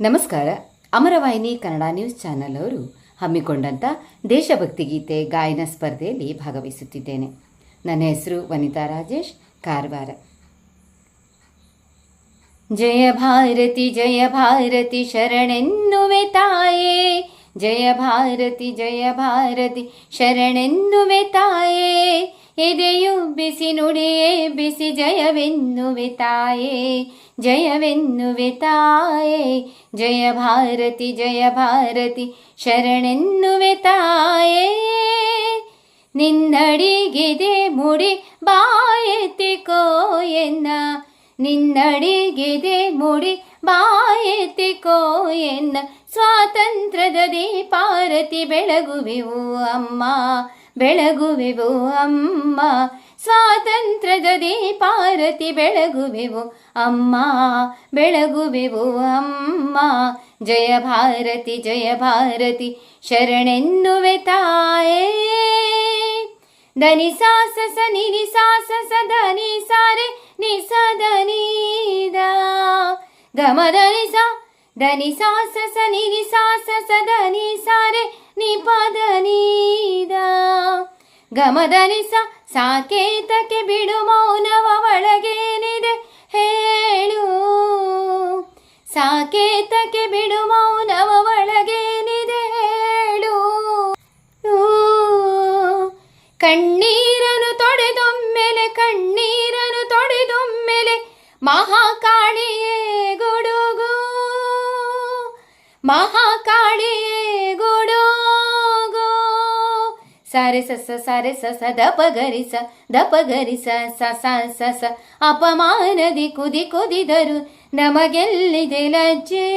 ನಮಸ್ಕಾರ. ಅಮರವಾಹಿನಿ Kannada news channel ಅವರು ಹಮ್ಮಿಕೊಂಡಂಥ ದೇಶಭಕ್ತಿ ಗೀತೆ ಗಾಯನ ಸ್ಪರ್ಧೆಯಲ್ಲಿ ಭಾಗವಹಿಸುತ್ತಿದ್ದೇನೆ. ನನ್ನ ಹೆಸರು ವನಿತಾ ರಾಜೇಶ್ ಕಾರವಾರ. ಜಯ ಭಾರತಿ ಜಯ ಭಾರತಿ ಶರಣೆನ್ನುವೆ ತಾಯೇ. ಜಯ ಭಾರತಿ ಜಯ ಭಾರತಿ ಶರಣೆನ್ನುವೆ ತಾಯೇ. ಎದೆಯು ಬಿಸಿ ನುಡಿಯೇ ಬಿಸಿ ಜಯವೆನ್ನುವೆ ತಾಯೇ ಜಯವೆನ್ನುವೆ ತಾಯೇ ಜಯ ಭಾರತಿ ಜಯ ಭಾರತಿ ಶರಣೆನ್ನುವೆ ತಾಯೇ ನಿನ್ನಡಿಗಿದೆ ಮುಡಿ ಬಾಯೆತ್ತಿಕೋ ಎನ್ನ ನಿನ್ನಡಿಗಿದೆ ಮುಡಿ ಬಾಯೆತ್ತಿಕೋ ಎನ್ನ ಸ್ವಾತಂತ್ರ್ಯದ ದೀಪಾರತಿ ಬೆಳಗುವೆವು ಅಮ್ಮ ಬೆಳಗುವೆವು ಅಮ್ಮ ಸ್ವಾತಂತ್ರ್ಯದ ದೀಪಾರತಿ ಬೆಳಗುವೆವು ಅಮ್ಮ ಬೆಳಗುವೆವು ಅಮ್ಮ ಜಯ ಭಾರತಿ ಜಯ ಭಾರತಿ ಶರಣೆನ್ನುವೆ ತಾಯೇ ದನಿ ಸಾಸ ಸ ನಿ ನಿ ಸಾಸ ಸ ಧನಿ ಸಾರೆ ನಿ ಸ ಧನಿ ದ ಗಮ ಧನಿ ಸ ಧನಿ ಸಾಸ ಸ ನಿ ನಿ ಸಾಸ ಸ ಧನಿ ಸಾರೆ ನಿ ಪ ಧನಿ ದ ಗಮ ಧನಿ ಸಾಕೇತಕ್ಕೆ ಬಿಡು ಮೌನವ ಒಳಗೇನಿದೆ ಹೇಳು. ಸಾಕೇತಕ್ಕೆ ಬಿಡು ಮೌನವ ಒಳಗೇನಿದೆ ಹೇಳು. ಕಣ್ಣೀರನು ತೊಡೆದೊಮ್ಮೆಲೆ ಕಣ್ಣೀರನು ತೊಡೆದೊಮ್ಮೆಲೆ ಮಹಾಕಾಳಿಯೇ ಗುಡುಗು. ಮಹಾಕಾಳಿಯೇ ಸಾರೆ ಸಸ ಸಾರೆ ಸಸ ದಪಗರಿಸ ದಪಗರಿಸ ಸ ಸ ಸ ಸ, ಅಪಮಾನದಿ ಕುದಿ ಕುದಿದರು ನಮಗೆಲ್ಲಿದೆ ಲಜ್ಜೆ?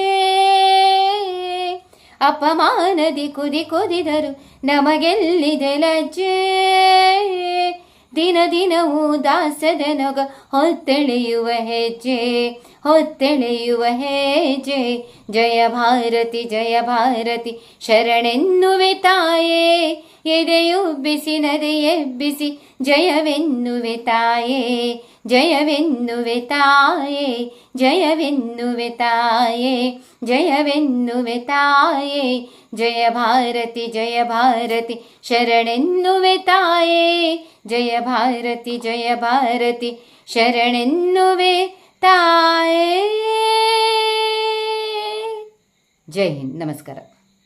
ಅಪಮಾನದಿ ಕುದಿ ಕುದಿದರು ನಮಗೆಲ್ಲಿದೆ ಲಜ್ಜೆ? ದಿನ ದಿನವೂ ದಾಸದ ನೊಗ ಹೊತ್ತೆಳೆಯುವ ಹೆಜ್ಜೆ ಹೊತ್ತೆಳೆಯುವ ಹೆಜ್ಜೆ ಜಯ ಭಾರತಿ ಜಯ ಭಾರತಿ ಶರಣೆನ್ನುವೆ ತಾಯೇ ಎದೆಯು ಬಿಸಿ ನದೆ ಎಬ್ಬಿಸಿ ಜಯವೆನ್ನುವೆ ತಾಯೇ ಜಯವೆನ್ನುವೆ ತಾಯೇ ಜಯವೆನ್ನುವೆ ತಾಯೇ ಜಯವೆನ್ನುವೆ ತಾಯೇ ಜಯ ಭಾರತಿ ಜಯ ಭಾರತಿ ಶರಣೆನ್ನುವೆ ತಾಯೇ ಜಯ ಭಾರತಿ ಜಯ ಭಾರತಿ ಶರಣೆನ್ನುವೆ ತಾಯೇ ಜೈ ಹಿಂದ್ ನಮಸ್ಕಾರ